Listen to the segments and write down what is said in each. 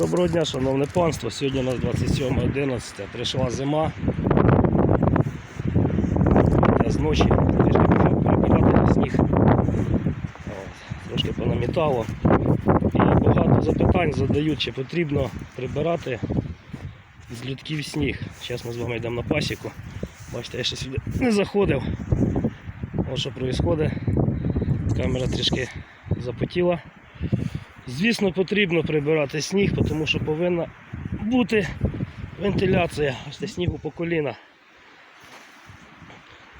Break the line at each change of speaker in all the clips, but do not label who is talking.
Доброго дня, шановне панство. Сьогодні у нас 27.11. Прийшла зима. Я з ночі перебирати сніг. От, Трошки понамітало. І багато запитань задають, чи потрібно прибирати з людків сніг. Зараз ми з вами йдемо на пасіку. Бачите, я ще сюди не заходив. Ось що відбувається. Камера трішки запотіла. Звісно, потрібно прибирати сніг, тому що повинна бути вентиляція. Ось це снігу по коліна.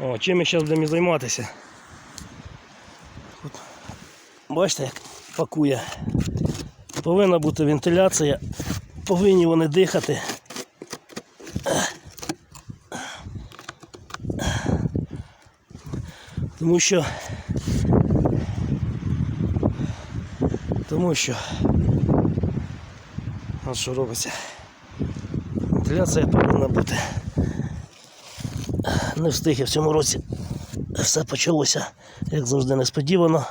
О, чим ми зараз будемо займатися? От, бачите, як пакує. Повинна бути вентиляція, повинні вони дихати. Тому що тому що от що робиться. Вентиляція повинна бути. Не встиг я в цьому році. Все почалося, як завжди, несподівано.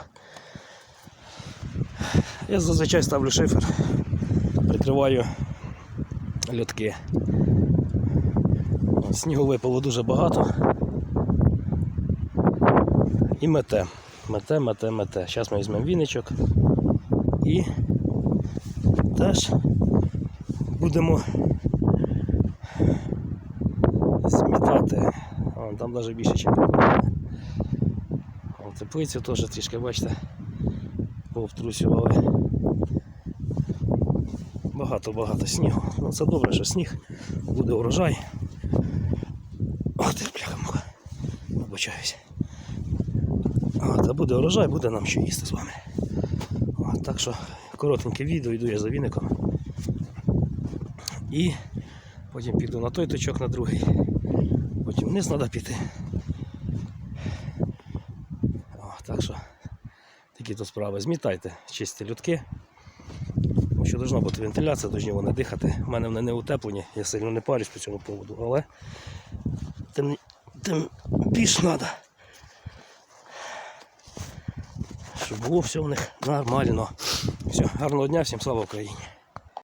Я зазвичай ставлю шифер, прикриваю льотки. Снігу випало дуже багато. І мете. Мете, мете, мете. Зараз ми візьмемо віничок і теж будемо змітати. О, там навіть більше, ніж теплицю теж трішки, бачите, повтрусювали. Багато-багато снігу. Ну це добре, що сніг, буде урожай. Ох ти, бляха-муха. Вибачаюсь. А буде урожай, буде нам що їсти з вами. Так що коротеньке відео, йду я за віником. І потім піду на той точок, на другий. Потім вниз треба піти. О, так що такі то справи. Змітайте чисті людки. Що должна бути вентиляція, повинні вони дихати. У мене вони не утеплені, я сильно не парюсь по цьому поводу, але тим, тим більш треба. Щоб було все в них нормально. Все, гарного дня, всім слава Україні.